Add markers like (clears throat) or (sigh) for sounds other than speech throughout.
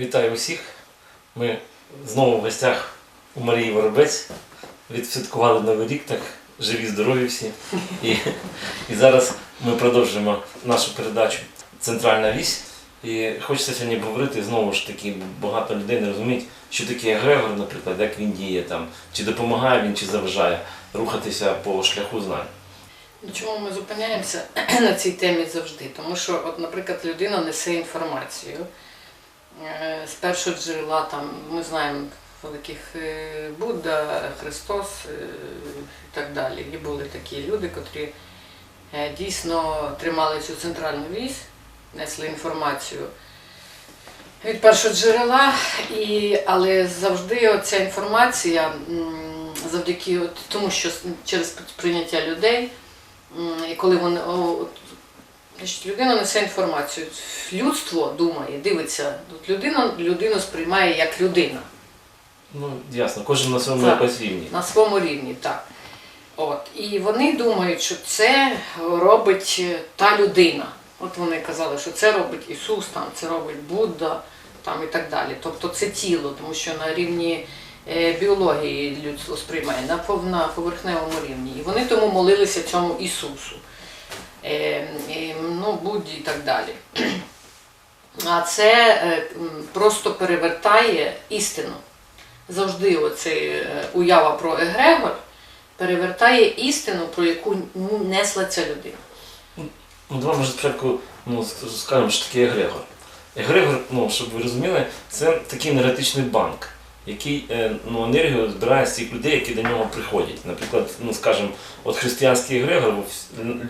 Вітаю усіх. Ми знову в гостях у Марії Воробець. Відсвяткували Новий рік, так живі, здорові всі. І, і зараз ми продовжуємо нашу передачу Центральна вісь. І хочеться сьогодні говорити знову ж таки, багато людей не розуміють, що таке Грегор, наприклад, як він діє там, чи допомагає він, чи заважає рухатися по шляху знань. Чому ми зупиняємося (clears throat) на цій темі завжди? Тому що, от, наприклад, людина несе інформацію з першого джерела, там, ми знаємо великих е, Будда, Христос е, і так далі. І були такі люди, котрі е, дійсно тримали цю центральну вісь, несли інформацію від першого джерела, і, але завжди оця інформація, завдяки от тому, що через прийняття людей. І коли вони значить, людина несе інформацію, людство думає, дивиться, от людина людину сприймає як людина Ну, ясно, кожен на своєму Так. якось рівні. на своєму рівні, так. От. І вони думають, що це робить е, та людина. От вони казали, що це робить Ісус, там, це робить Будда там, і так далі. Тобто це тіло, тому що на рівні е, біології людство сприймає на, пов- на поверхневому рівні. І вони тому молилися цьому Ісусу, ну, Будді і так далі. А це е, просто перевертає істину завжди оцей е, уява про Егрегор перевертає істину, про яку несла ця людина. Ну, давай, може, спочатку ну, скажемо, що таке егрегор. Егрегор, ну, щоб ви розуміли, це такий енергетичний банк, який е, ну, енергію збирає з цих людей, які до нього приходять. Наприклад, ну, скажімо, от християнський егрегор,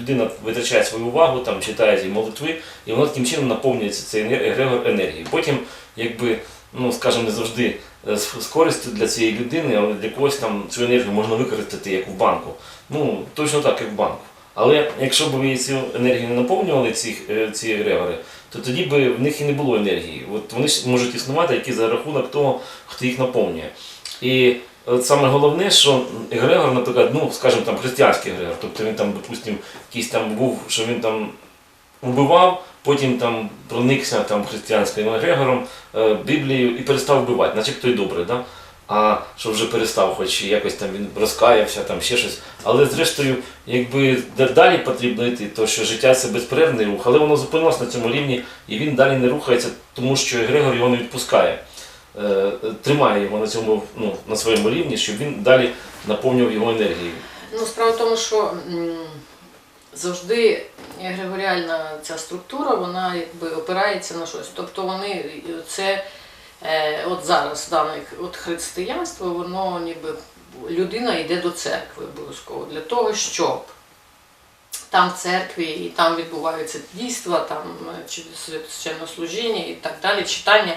людина витрачає свою увагу, там, читає ці молитви, і воно таким чином наповнюється цей егрегор енергією. Потім, якби, ну, скажімо, не завжди е, з, користю для цієї людини, але для когось там цю енергію можна використати як в банку. Ну, точно так, як в банку. Але якщо б ви цю енергію не наповнювали ці, е, ці егрегори, то тоді б в них і не було енергії. От вони можуть існувати які за рахунок того, хто їх наповнює. І от саме головне, що егрегор, наприклад, ну, скажімо, там християнський егрегор, тобто він там, допустимо, якийсь там був, що він там вбивав, потім там проникся там християнським егрегором, е, Біблією і перестав вбивати, начебто й добре, да? А що вже перестав, хоч якось там він розкаявся, там ще щось. Але зрештою, якби далі потрібно йти, то що життя це безперервний рух, але воно зупинилось на цьому рівні, і він далі не рухається, тому що Егрегор його не відпускає. Е, Тримає його на цьому ну, на своєму рівні, щоб він далі наповнював його енергією. Ну, справа в тому, що завжди егрегоріальна ця структура, вона якби опирається на щось. Тобто вони це е, от зараз дане от християнство, воно ніби людина йде до церкви обов'язково для того, щоб там в церкві і там відбуваються дійства, там е, священнослужіння і так далі, читання,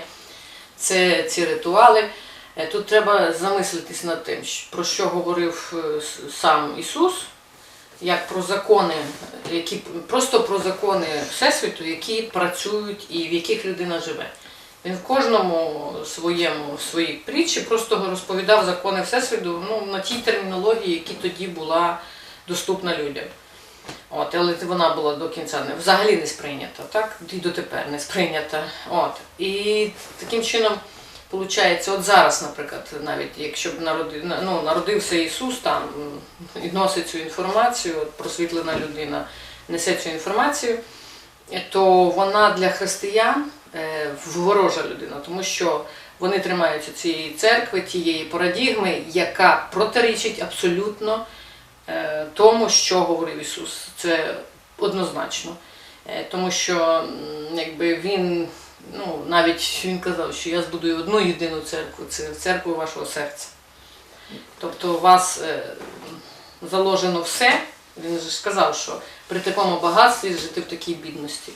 це ці ритуали. Е, Тут треба замислитись над тим, про що говорив е, сам Ісус, як про закони, які просто про закони Всесвіту, які працюють і в яких людина живе. Він в кожному своєму своїй притчі просто розповідав закони Всесвіту ну, на тій термінології, які тоді була доступна людям. От, але вона була до кінця взагалі не сприйнята, так? І дотепер не сприйнята. От. І таким чином, виходить, от зараз, наприклад, навіть якщо б народи, ну, народився Ісус там і носить цю інформацію, от, просвітлена людина несе цю інформацію, то вона для християн ворожа людина, тому що вони тримаються цієї церкви, тієї парадігми, яка протирічить абсолютно е, тому, що говорив Ісус. Це однозначно. Е, Тому що якби він, ну, навіть він казав, що я збудую одну єдину церкву, це церкву вашого серця. Тобто у вас е, заложено все. Він же сказав, що при такому багатстві жити в такій бідності.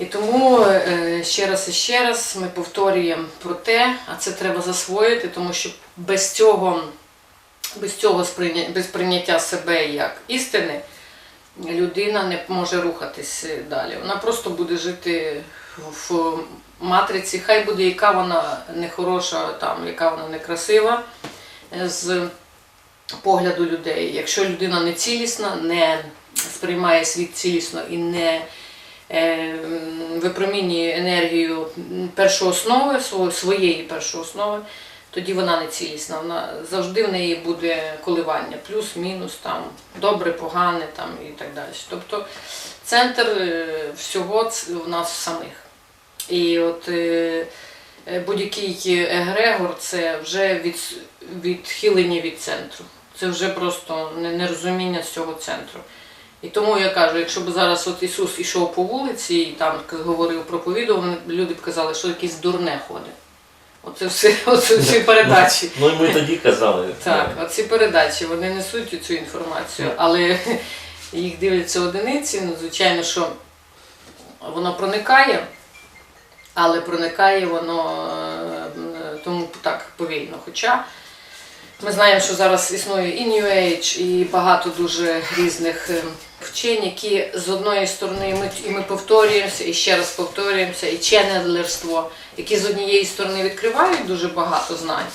І тому е, ще раз і ще раз ми повторюємо про те, а це треба засвоїти, тому що без цього, без цього без прийняття себе як істини, людина не може рухатись далі. Вона просто буде жити в матриці, хай буде яка вона нехороша, там, яка вона некрасива е, з погляду людей. Якщо людина не цілісна, не сприймає світ цілісно і не е, випромінює енергію м, першооснови, сво- своєї першооснови, тоді вона не цілісна. Вона завжди в неї буде коливання, плюс-мінус, там, добре, погане там, і так далі. Тобто центр е, всього в нас самих. І от е, е, будь-який егрегор це вже від, відхилення від центру. Це вже просто нерозуміння з цього центру. І тому я кажу, якщо б зараз от Ісус ішов по вулиці і там говорив проповідував, люди б казали, що якесь дурне ходить. Оце все, (laughs) оце всі передачі. Ну і ми тоді казали. Так, оці передачі вони несуть цю інформацію, але (laughs) їх дивляться одиниці. Ну, звичайно, що воно проникає, але проникає воно е, тому так повільно. Хоча ми знаємо, що зараз існує і New Age, і багато дуже різних е, вчень, які з одної сторони ми, і ми повторюємося, і ще раз повторюємося, і ченнелерство, які з однієї сторони відкривають дуже багато знань.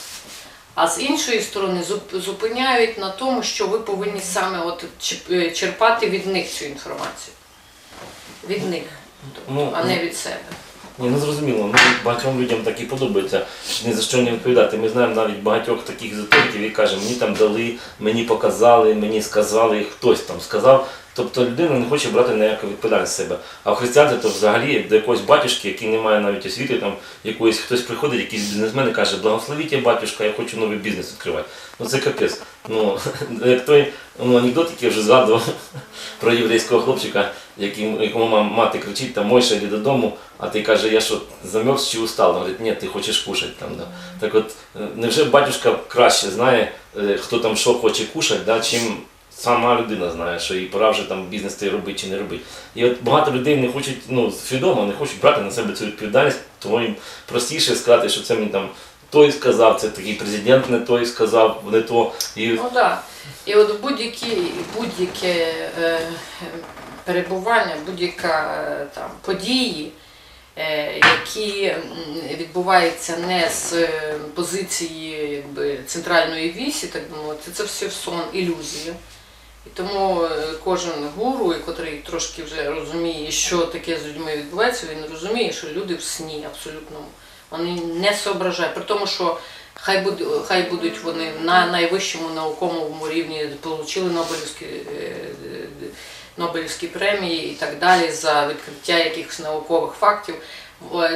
А з іншої сторони зупиняють на тому, що ви повинні саме от е, черпати від них цю інформацію. Від них, Ну, а не від себе. Ні, ну зрозуміло. Ну, багатьом людям так і подобається ні за що не відповідати. Ми знаємо навіть багатьох таких езотериків, які кажуть, мені там дали, мені показали, мені сказали, хтось там сказав. Тобто людина не хоче брати ніяку відповідальність себе. А в християнстві то взагалі до якогось батюшки, який не має навіть освіти, там якоїсь хтось приходить, якийсь бізнесмен і каже, благословіть батюшка, я хочу новий бізнес відкривати. Ну це капець. Ну, (laughs) як той ну, анекдот, який я вже згадував (laughs) про єврейського хлопчика, яким, якому мати кричить, там Мойша йди додому, а ти каже, я що, замерз чи устал? Він говорить, ні, ти хочеш кушати там. Да. Так от, е, невже батюшка краще знає, е, хто там що хоче кушати, да, чим сама людина знає, що їй пора вже там бізнес той робити чи не робити. І от багато людей не хочуть, ну, свідомо не хочуть брати на себе цю відповідальність, тому їм простіше сказати, що це мені там той сказав, це такий президент не той сказав, не то. І Ну так. Да. І от будь-які, будь-яке е, перебування, будь-яка е, події, е, які відбуваються не з е, позиції якби, центральної вісі, так би мовити, це все в сон, ілюзія. І тому кожен гуру, котрий трошки вже розуміє, що таке з людьми відбувається, він розуміє, що люди в сні абсолютно вони не соображають. При тому, що хай буде, хай будуть вони на найвищому науковому рівні, отримали Нобелівські, Нобелівські премії і так далі за відкриття якихось наукових фактів.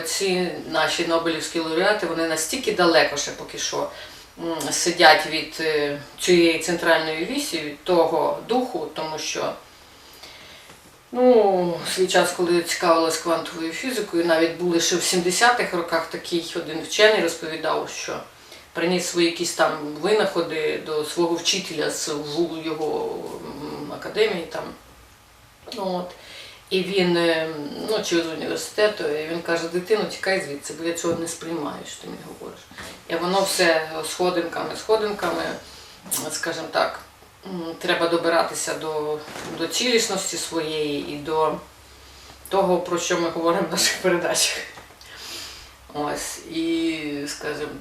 Ці наші Нобелівські лауреати вони настільки далеко ще поки що сидять від е, цієї центральної вісі, від того духу, тому що ну, свій час, коли цікавилась квантовою фізикою, навіть були ще в 70-х роках такий один вчений розповідав, що приніс свої якісь там винаходи до свого вчителя з його академії там. Ну, От. І він, е, ну, чи з університету, і він каже, дитину, тікай звідси, бо я цього не сприймаю, що ти мені говориш. І воно все сходинками, сходинками, скажімо так, треба добиратися до, до цілісності своєї і до того, про що ми говоримо в наших передачах. Ось, і, скажімо,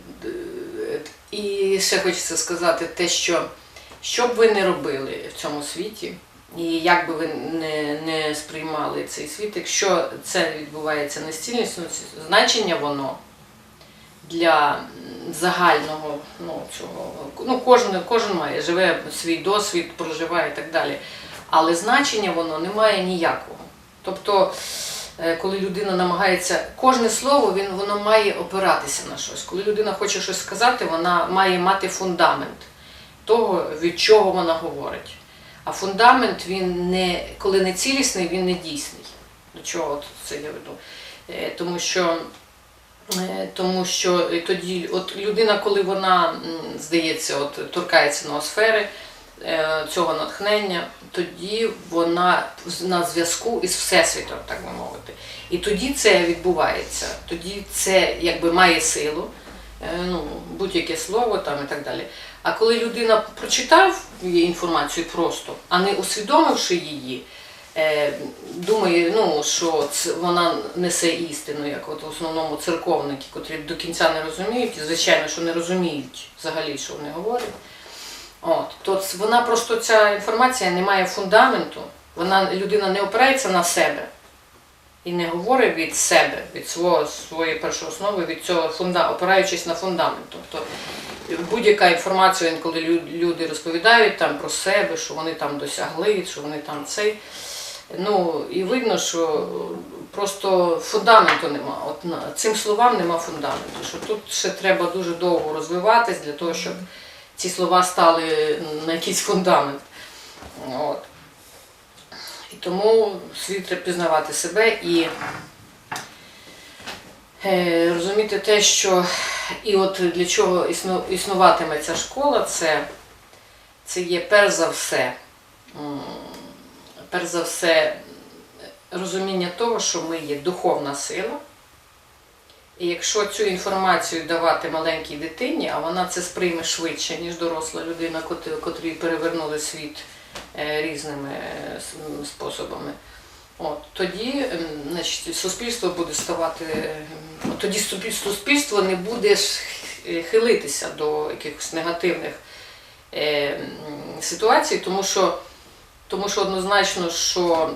і ще хочеться сказати те, що що б ви не робили в цьому світі, і як би ви не, не сприймали цей світ, якщо це відбувається не з значення воно для загального ну, цього, ну, кожен, кожен має, живе свій досвід, проживає і так далі. Але значення воно не має ніякого. Тобто, е, коли людина намагається, кожне слово він, воно має опиратися на щось. Коли людина хоче щось сказати, вона має мати фундамент того, від чого вона говорить. А фундамент, він не, коли не цілісний, він не дійсний. До чого це я веду? Е, Тому що, е, тому що тоді, от людина, коли вона, здається, от, торкається ноосфери, е, цього натхнення, тоді вона на зв'язку із Всесвітом, так би мовити. І тоді це відбувається, тоді це якби має силу, ну, будь-яке слово там і так далі. А коли людина прочитав інформацію просто, а не усвідомивши її, е, думає, ну, що вона несе істину, як от в основному церковники, котрі до кінця не розуміють, і звичайно, що не розуміють взагалі, що вони говорять. От, то вона просто ця інформація не має фундаменту, вона людина не опирається на себе. і не говорить від себе, від свого, своєї першої основи, від цього фунда, опираючись на фундамент. Тобто будь-яка інформація, коли люди розповідають там про себе, що вони там досягли, що вони там цей. Ну і видно, що просто фундаменту нема. От цим словам нема фундаменту. Що тут ще треба дуже довго розвиватись для того, щоб ці слова стали на якийсь фундамент. От. І тому слід треба пізнавати себе і розуміти те, що і от для чого існуватиме ця школа, це, це є перш за все, перш за все розуміння того, що ми є духовна сила. І якщо цю інформацію давати маленькій дитині, а вона це сприйме швидше, ніж доросла людина, котрі перевернули світ е, різними е, способами, от, тоді ем, значить, суспільство буде ставати, ем, тоді суспільство не буде хилитися до якихось негативних е, ситуацій, тому що, тому що однозначно, що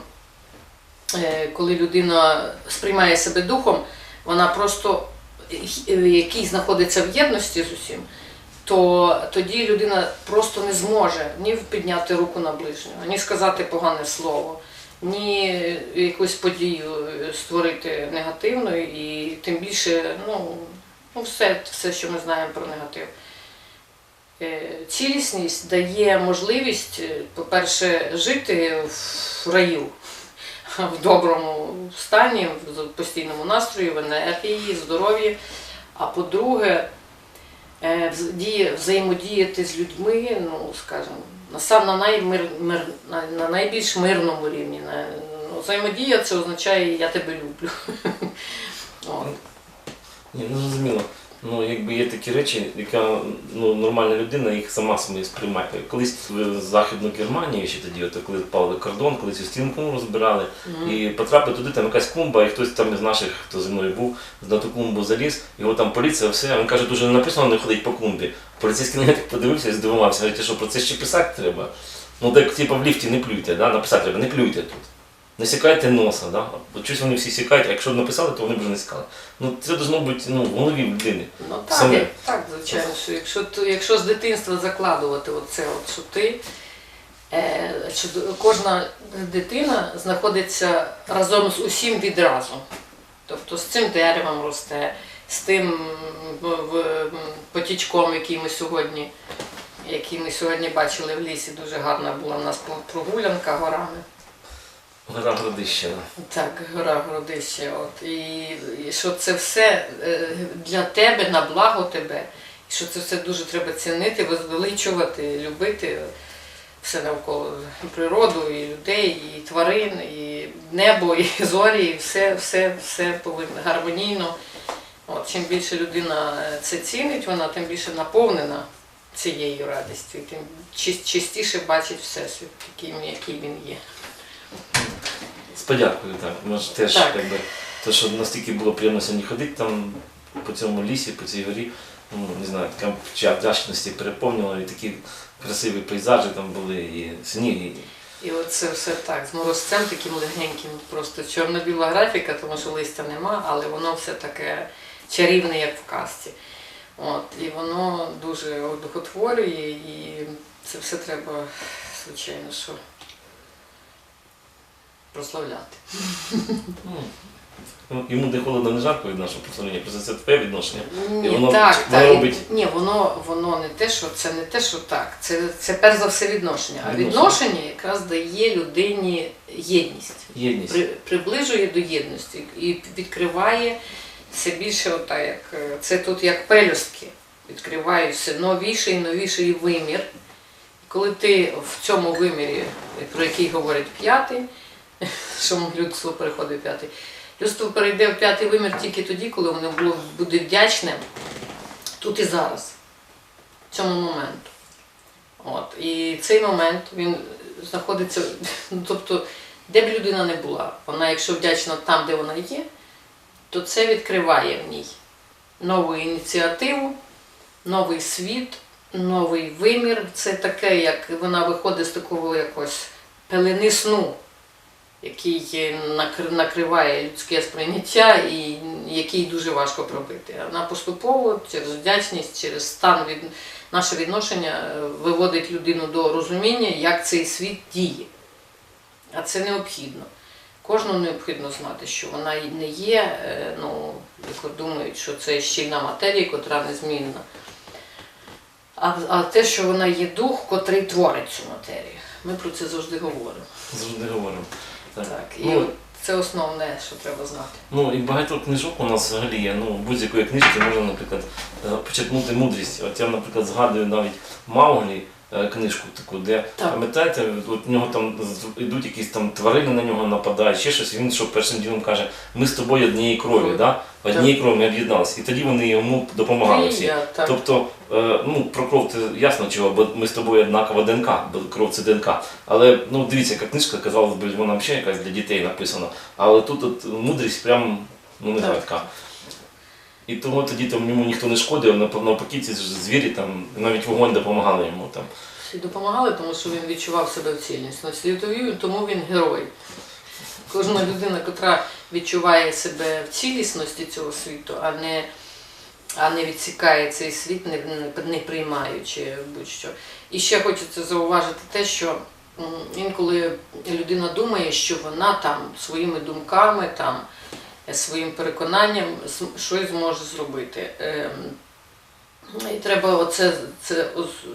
е, коли людина сприймає себе духом, вона просто е, який знаходиться в єдності з усім, то тоді людина просто не зможе ні підняти руку на ближнього, ні сказати погане слово, ні якусь подію е, створити негативну, і тим більше, ну, ну все, все, що ми знаємо про негатив. Е, Цілісність дає можливість, е, по-перше, жити в раю, (laughs) в доброму стані, в постійному настрої, в енергії, здоров'ї. А по-друге, взаємодіяти з людьми, ну, скажімо, на, наймир, мир, на, на найбільш мирному рівні. На, ну, взаємодія це означає я тебе люблю. (laughs) Ні, ну зрозуміло. Ну, якби є такі речі, яка ну, нормальна людина їх сама собі сприймає. Колись в Західну Германію ще тоді, от, коли впали кордон, коли цю стінку розбирали, і потрапив туди там якась клумба, і хтось там із наших, хто зі мною був, на ту клумбу заліз, його там поліція, все. Він каже, дуже не написано не ходить по клумбі. Поліцейський на мене так подивився і здивувався. Говорить, що про це ще писати треба. Ну так типу в ліфті не плюйте, да? написати треба, не плюйте тут. Не сікайте носа, да? От щось вони всі сікають, а якщо б написали, то вони б вже не сікали. Ну це должно бути ну, в голові людини. Ну так, Саме. як- так, звичайно, що якщо, ти- якщо з дитинства закладувати оце, от, що ти, е, що д- кожна дитина знаходиться разом з усім відразу. Тобто з цим деревом росте, з тим м, в- м, потічком, який ми сьогодні, який ми сьогодні бачили в лісі, дуже гарна була в нас по- прогулянка горами. Гора Городищина. Так, гора Городище. От. І, і що це все е, для тебе, на благо тебе. І що це все дуже треба цінити, возвеличувати, любити все навколо природу, і людей, і тварин, і небо, і (laughs) зорі, і все, все, все повинно гармонійно. От, чим більше людина це цінить, вона тим більше наповнена цією радістю, тим чис- чистіше бачить всесвіт, таким, який він є. З подякою, так. Може теж Так. якби, то, що настільки було приємно сьогодні ходити там по цьому лісі, по цій горі, ну не знаю, така ча вдячності переповнювала, і такі красиві пейзажі там були, і сніг, і І оце все так, з морозцем таким легеньким, просто чорно-біла графіка, тому що листя нема, але воно все таке чарівне, як в казці. От, і воно дуже одухотворює, і це все треба, звичайно, що прославляти. ну, йому де холодно не жарко від нашого прославлення, просто це твоє відношення. Ні, воно- так, воно так. робить- Ні, воно, воно не те, що це не те, що так. Це, це перш за все відношення. А Відношення. відношення якраз дає людині єдність. Єдність. при, приближує до єдності і відкриває все більше, ота, як, е, це тут як пелюстки, відкривають все новіший і новіший вимір. Коли ти в цьому вимірі, про який говорить п'ятий, що людство переходить в п'ятий, людство перейде в п'ятий вимір тільки тоді, коли воно було, буде вдячне тут і зараз, в цьому моменту. От. І цей момент він знаходиться, ну, тобто, де б людина не була, вона, якщо вдячна там, де вона є, то це відкриває в ній нову ініціативу, новий світ, новий вимір. Це таке, як вона виходить з такого якось пелени сну. Який е, накриває людське сприйняття і який дуже важко пробити. Вона поступово через вдячність, через стан від наше відношення е, виводить людину до розуміння, як цей світ діє. А це необхідно. Кожному необхідно знати, що вона не є, е, ну, як думають, що це щільна матерія, котра незмінна. А, а те, що вона є дух, котрий творить цю матерію. Ми про це завжди говоримо. Завжди говоримо. Так. І Ну, це основне, що треба знати. Ну і багато книжок у нас взагалі є. Ну, будь-якої книжки можна, наприклад, е, почерпнути мудрість. От я, наприклад, згадую навіть Мауглі книжку таку, де Так. пам'ятаєте, от в нього там йдуть якісь там тварини на нього нападають, ще щось. і Він що першим ділом каже, ми з тобою однієї крові, Крові. да? однієї крові ми об'єдналися. І тоді вони йому допомагали всі. я, так. Тобто, е, ну, про кров це ясно чого, бо ми з тобою однакова ДНК, бо кров це ДНК. Але ну, дивіться, яка книжка, казалось би, вона ще якась для дітей написана. Але тут от, мудрість прям, ну не знаю, Так. І тому тоді там йому ніхто не шкодив, навпаки, ці звірі там, навіть вогонь допомагали йому там. Всі допомагали, тому що він відчував себе в цільності. Тому він герой. Кожна людина, яка відчуває себе в цілісності цього світу, а не, а не відсікає цей світ, не, не, приймаючи будь-що. І ще хочеться зауважити те, що інколи людина думає, що вона там своїми думками, там, своїм переконанням щось зможе зробити. Ем, і треба оце це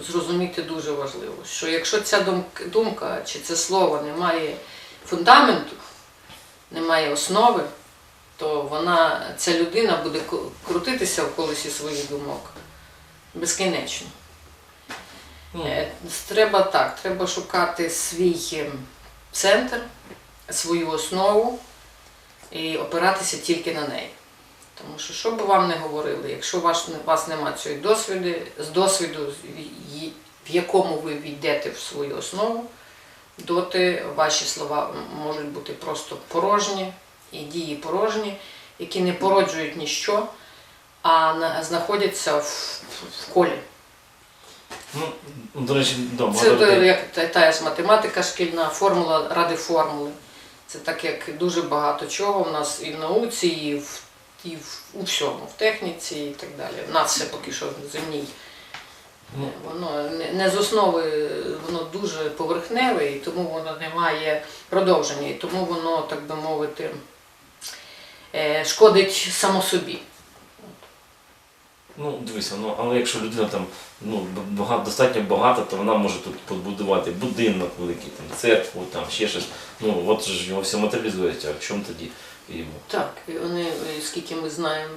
зрозуміти дуже важливо, що якщо ця думка, чи це слово не має фундаменту, не має основи, то вона, ця людина буде крутитися в колесі своїх думок безкінечно. Ну, Е, Треба так, треба шукати свій ем, центр, свою основу і опиратися тільки на неї. Тому що, що би вам не говорили, якщо у вас, вас немає цієї досвіду, з досвіду, в якому ви війдете в свою основу, доти ваші слова можуть бути просто порожні і дії порожні, які не породжують ніщо, а на- знаходяться в, в колі. ну, до речі, да, Це як та, та математика шкільна, формула ради формули. Це так як дуже багато чого в нас і в науці, і в, і в у всьому, в техніці і так далі. У нас все поки що земній. Ну. Воно не, не з основи, воно дуже поверхневе, і тому воно не має продовження, і тому воно, так би мовити, е, шкодить само собі. Ну, дивися, ну, але якщо людина там ну, багато, достатньо багата, то вона може тут побудувати будинок великий, там, церкву, там, ще щось. Ну, от ж його все матеріалізується, а в чому тоді йому? Так, і вони, е, скільки ми знаємо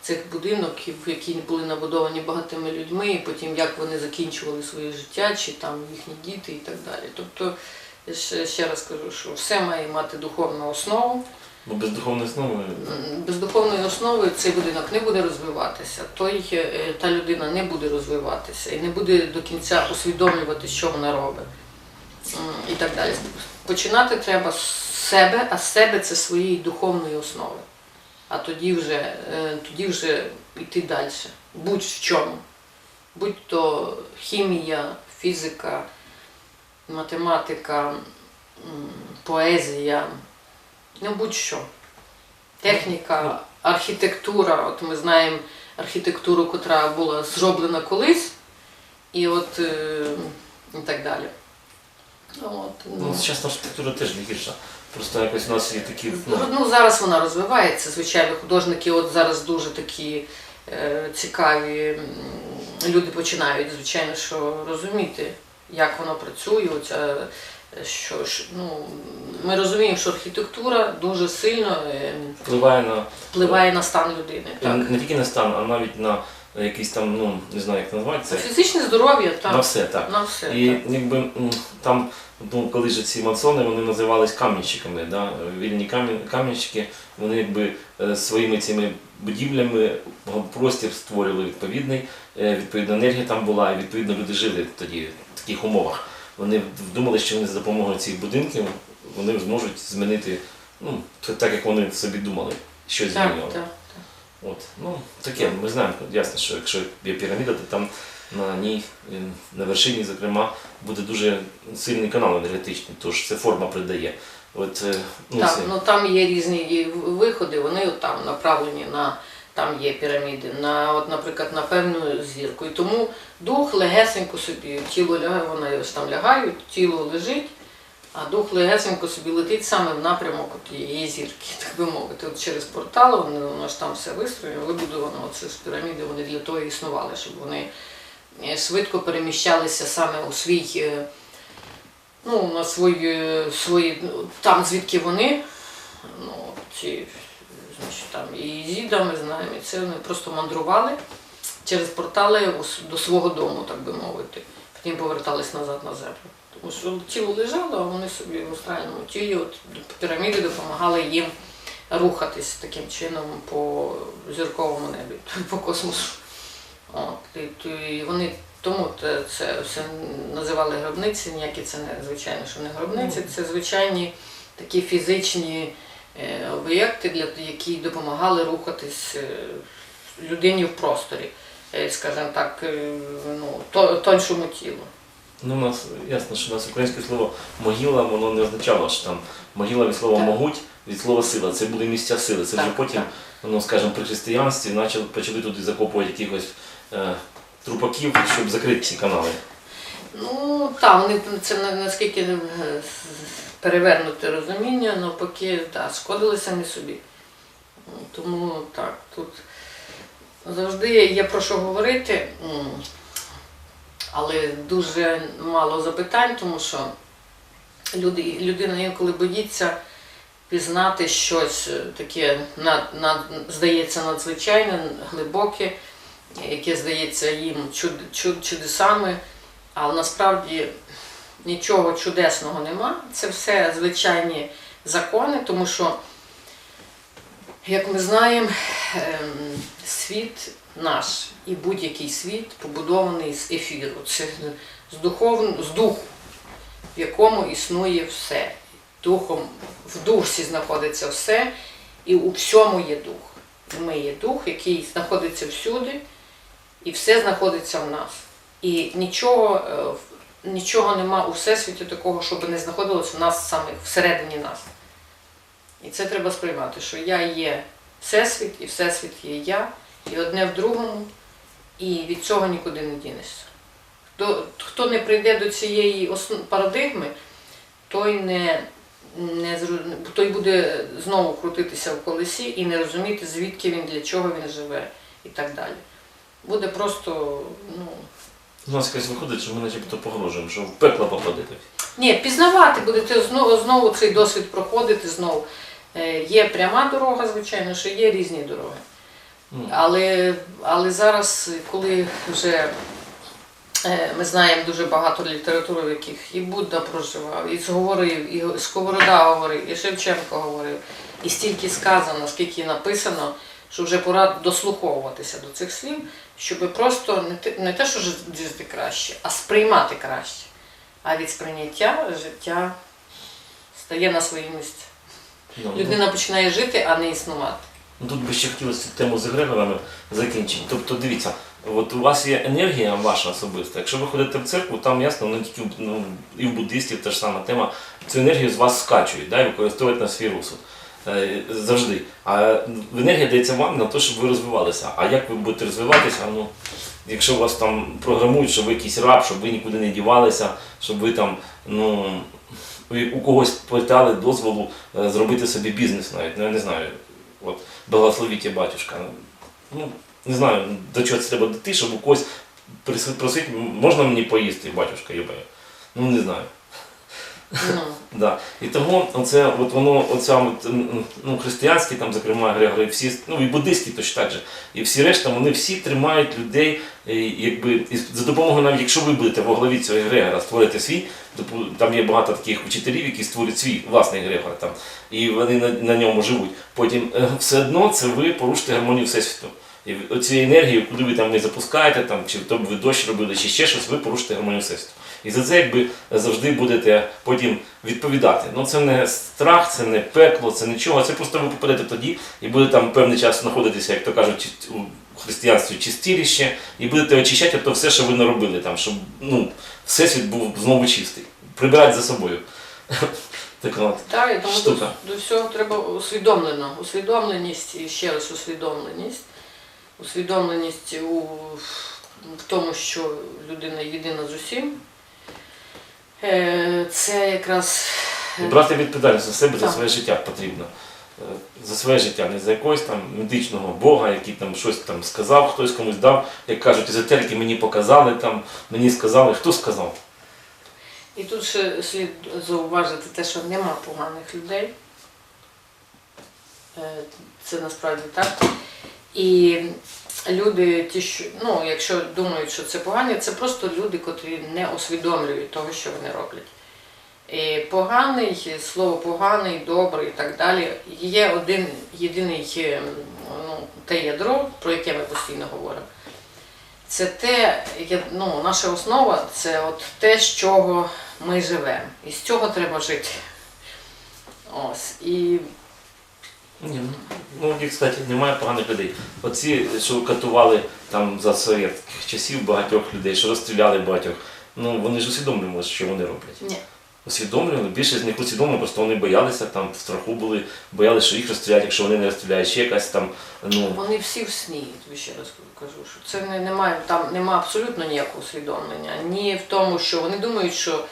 цих будинків, які були набудовані багатими людьми, і потім як вони закінчували своє життя, чи там їхні діти і так далі. Тобто, ще, ще раз кажу, що все має мати духовну основу. Бо без духовної основи Без духовної основи цей будинок не буде розвиватися, той, е, та людина не буде розвиватися і не буде до кінця усвідомлювати, що вона робить. І так далі. Починати треба з себе, а з себе це своєї духовної основи. А тоді вже, е, тоді вже йти далі. Будь в чому. Будь то хімія, фізика, математика, поезія, ну будь-що. Техніка, архітектура. От ми знаємо архітектуру, котра була зроблена колись, і от е, і так далі. От, ну, ну. сучасна архітектура теж не гірша. Просто якось у нас є такі. Ну, Ну, зараз вона розвивається, звичайно, художники от зараз дуже такі е, цікаві люди починають, звичайно, що розуміти, як воно працює. Оця, що, ж, ну, ми розуміємо, що архітектура дуже сильно е, впливає на впливає на стан людини. Так. не тільки на стан, а навіть на якийсь там, ну не знаю, як назвати це. Фізичне здоров'я, так. На все так. На все. І так. якби м, там, ну, коли ж ці масони, вони називались камінщиками, да? вільні камінь, камінщики, вони якби е, своїми цими будівлями простір створювали відповідний, е, відповідна енергія там була, і відповідно люди жили тоді в таких умовах. Вони думали, що вони за допомогою цих будинків вони зможуть змінити, ну, так як вони собі думали, щось Так, змінювали. так. От, ну, таке, ми знаємо, ясно, що якщо є піраміда, то там на ній, е, на вершині, зокрема, буде дуже сильний канал енергетичний, тож це форма придає. От, е, ну, Так, це, ну там є різні виходи, вони от там направлені на там є піраміди, на, от, наприклад, на певну зірку. І тому дух легесенько собі, тіло лягає, вони ось там лягають, тіло лежить, а дух легесенько собі летить саме в напрямок от зірки, (laughs) так би мовити. От через портал вони, воно ж там все вистроєно, вибудовано, оце ж піраміди, вони для того існували, щоб вони е, швидко переміщалися саме у свій. е, ну, на свої, свої ну, там звідки вони, ну, ці, значить, там і Зіда, ми знаємо, і це вони просто мандрували через портали до свого дому, так би мовити. Потім повертались назад на землю. Тому що тіло лежало, а вони собі в астральному тілі, от піраміди допомагали їм рухатись таким чином по зірковому небі, (laughs) по космосу. От, і, і вони тому це все називали гробниці, ніякі це не звичайно, що не гробниці, це звичайні такі фізичні об'єкти, які допомагали рухатись е, людині в просторі, е, скажімо так, е, ну, тоншому тілу. ну, у нас ясно, що у нас українське слово могила, воно не означало, що там могила від слова Так. могуть, від слова сила. Це були місця сили. Це вже потім, так. ну, скажімо, при християнстві почали, почали туди закопувати якихось е, трупаків, щоб закрити ці канали. Ну так, вони це наскільки перевернуте розуміння, навпаки, так, шкодили самі собі. Тому так, тут завжди є про що говорити, але дуже мало запитань, тому що люди, людина інколи боїться пізнати щось таке, над, над, здається, надзвичайне, глибоке, яке здається їм чуд, чуд, чудесами. Але насправді нічого чудесного нема. Це все звичайні закони, тому що, як ми знаємо, ем, світ наш і будь-який світ побудований з ефіру. Це з, духов... з духу, в якому існує все. Духом, в душі знаходиться все, і у всьому є дух. Ми є дух, який знаходиться всюди, і все знаходиться в нас. І нічого, е, нічого нема у всесвіті такого, щоб не знаходилось у нас самих, всередині нас. І це треба сприймати, що я є всесвіт, і всесвіт є я, і одне в другому, і від цього нікуди не дінешся. Хто, не прийде до цієї парадигми, той не, не той буде знову крутитися в колесі і не розуміти, звідки він, для чого він живе і так далі. Буде просто, ну. У нас якось виходить, що ми начебто погрожуємо, що в пекло попадете. Ні, пізнавати будете знову, знову цей досвід проходити знову. Е, Є пряма дорога, звичайно, що є різні дороги. Ну, Але, але зараз, коли вже е, ми знаємо дуже багато літератури, в яких і Будда проживав, і говорив, і Сковорода говорив, і Шевченко говорив, і стільки сказано, скільки написано, що вже пора дослуховуватися до цих слів, щоб просто не те, не те, що жити краще, а сприймати краще. А від сприйняття життя стає на свої місця. ну, Людина починає жити, а не існувати. Ну, Тут би ще хотілося цю тему з егрегорами закінчити. Тобто, дивіться, от у вас є енергія ваша особиста. Якщо ви ходите в церкву, там ясно, ну тільки ну, і в буддистів та ж сама тема, цю енергію з вас скачують, да, і використовують на свій розсуд. Е, Завжди. А енергія дається вам на те, щоб ви розвивалися. А як ви будете розвиватися? Ну, якщо вас там програмують, що ви якийсь раб, щоб ви нікуди не дівалися, щоб ви там, ну. У когось питали дозволу е, зробити собі бізнес навіть, ну я не знаю. От, благословіть я батюшка. Ну, не знаю, до чого це треба дійти, щоб у когось просити, можна мені поїсти, батюшка, єбе. Ну, не знаю. Ну. Да. І тому оце, от воно, оця ну, християнські, там, зокрема, Григори, всі, ну і буддистські точно так же. І всі решта, вони всі тримають людей, е, якби, і за допомогою, навіть якщо ви будете во главі цього Егрегора створити свій, там є багато таких вчителів, які створюють свій власний Егрегор, там, і вони на, на ньому живуть. Потім е, все одно це ви порушите гармонію Всесвіту. І оцією енергією, куди ви там не запускаєте, там, чи то б ви дощ робили, чи ще щось, ви порушите гармонію Всесвіту. І за це якби завжди будете потім відповідати. Ну це не страх, це не пекло, це нічого. Це просто ви попадете тоді і будете там певний час знаходитися, як то кажуть, у християнстві чистилище і будете очищати то все, що ви наробили там, щоб ну, всесвіт був знову чистий. Прибирати за собою. (laughs) Так от. Так, і тому до, до всього треба усвідомлено. Усвідомленість і ще раз усвідомленість. Усвідомленість у в тому, що людина єдина з усім. Е, Це якраз І брати відповідальність за себе за своє життя потрібно. Е, За своє життя, не за якогось там медичного Бога, який там щось там сказав, хтось комусь дав. Як кажуть, езотерики мені показали, там, мені сказали, хто сказав. І тут ще слід зауважити те, що нема поганих людей. Е, Це насправді так. І люди, ті, що, ну, якщо думають, що це погані, це просто люди, котрі не усвідомлюють того, що вони роблять. І поганий, слово поганий, добрий і так далі. Є один єдиний е, ну, те ядро, про яке ми постійно говоримо. Це те, ну, наша основа це от те, з чого ми живемо. І з цього треба жити. Ось. І Ні, ну, ну, і, кстати, немає поганих людей. Оці, що катували там за совєтських часів багатьох людей, що розстріляли багатьох, ну вони ж усвідомлювали, що вони роблять. ні. Усвідомлювали, більше з них усвідомлювали, просто вони боялися, там в страху були, боялися, що їх розстріляють, якщо вони не розстріляють, ще якась там, ну, Вони всі в сні, тобі ще раз кажу, що це не, немає, там немає абсолютно ніякого усвідомлення. Ні в тому, що вони думають, що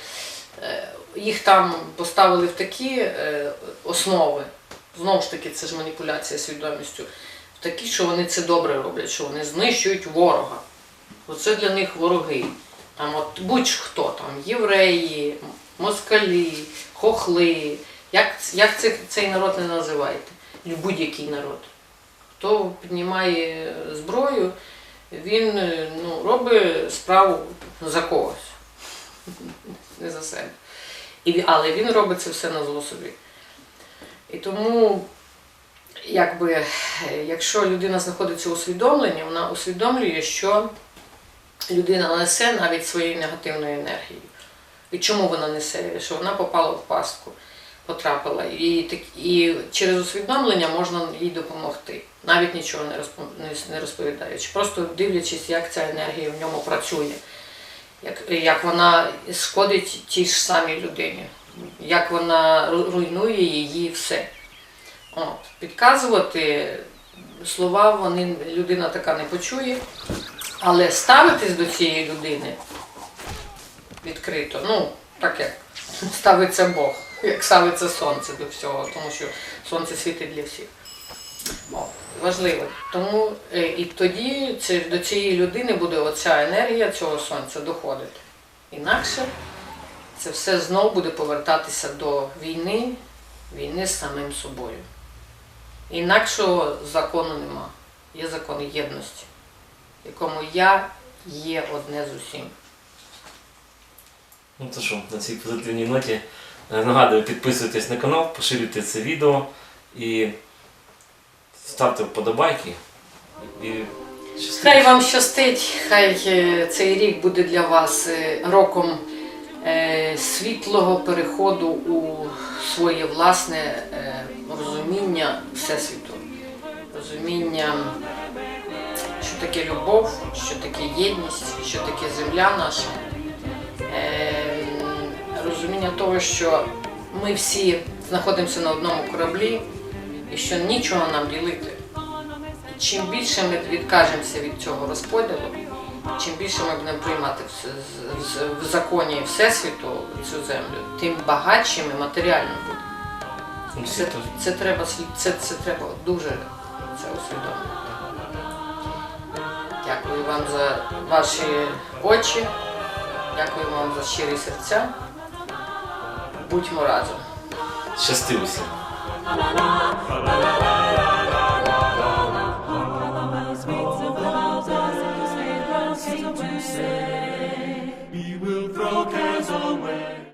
е, їх там поставили в такі е, основи. Знову ж таки, це ж маніпуляція свідомістю. Такі, що вони це добре роблять, що вони знищують ворога. Оце для них вороги. Там от будь-хто там, євреї, москалі, хохли. Як, як це, цей народ не називаєте? Будь-який народ. Хто піднімає зброю, він ну, робить справу за когось. (laughs) Не за себе. І, але він робить це все на зло собі. І тому, якби, якщо людина знаходиться у усвідомленні, вона усвідомлює, що людина несе навіть своєю негативною енергією. І чому вона несе? Що вона попала в пастку, потрапила. І, так, і через усвідомлення можна їй допомогти, навіть нічого не, розпо- не- не розповідаючи, просто дивлячись, як ця енергія в ньому працює, як, як вона шкодить тій ж самій людині, як вона руйнує її все. От, підказувати слова вони, людина така не почує, але ставитись до цієї людини відкрито, ну, так як ставиться Бог, як ставиться сонце до всього, тому що сонце світить для всіх. Важливо. Тому е, і тоді це, до цієї людини буде оця енергія цього сонця доходити. Інакше це все знову буде повертатися до війни, війни з самим собою. Інакшого закону нема. Є закон єдності, в якому я є одне з усім. Ну то що, на цій позитивній ноті е, нагадую, підписуйтесь на канал, поширюйте це відео і ставте вподобайки. І щастить. Хай вам щастить, хай е, цей рік буде для вас е, роком світлого переходу у своє власне е, розуміння Всесвіту, розуміння, що таке любов, що таке єдність, що таке земля наша. Е, розуміння того, що ми всі знаходимося на одному кораблі і що нічого нам ділити. І чим більше ми відкажемося від цього розподілу, чим більше ми будемо приймати в, законі Всесвіту цю землю, тим багатші ми матеріально будемо. Ну, Це, це, треба, це, це треба дуже це усвідомити. Дякую вам за ваші очі, дякую вам за щирі серця. Будьмо разом. Щасти усім.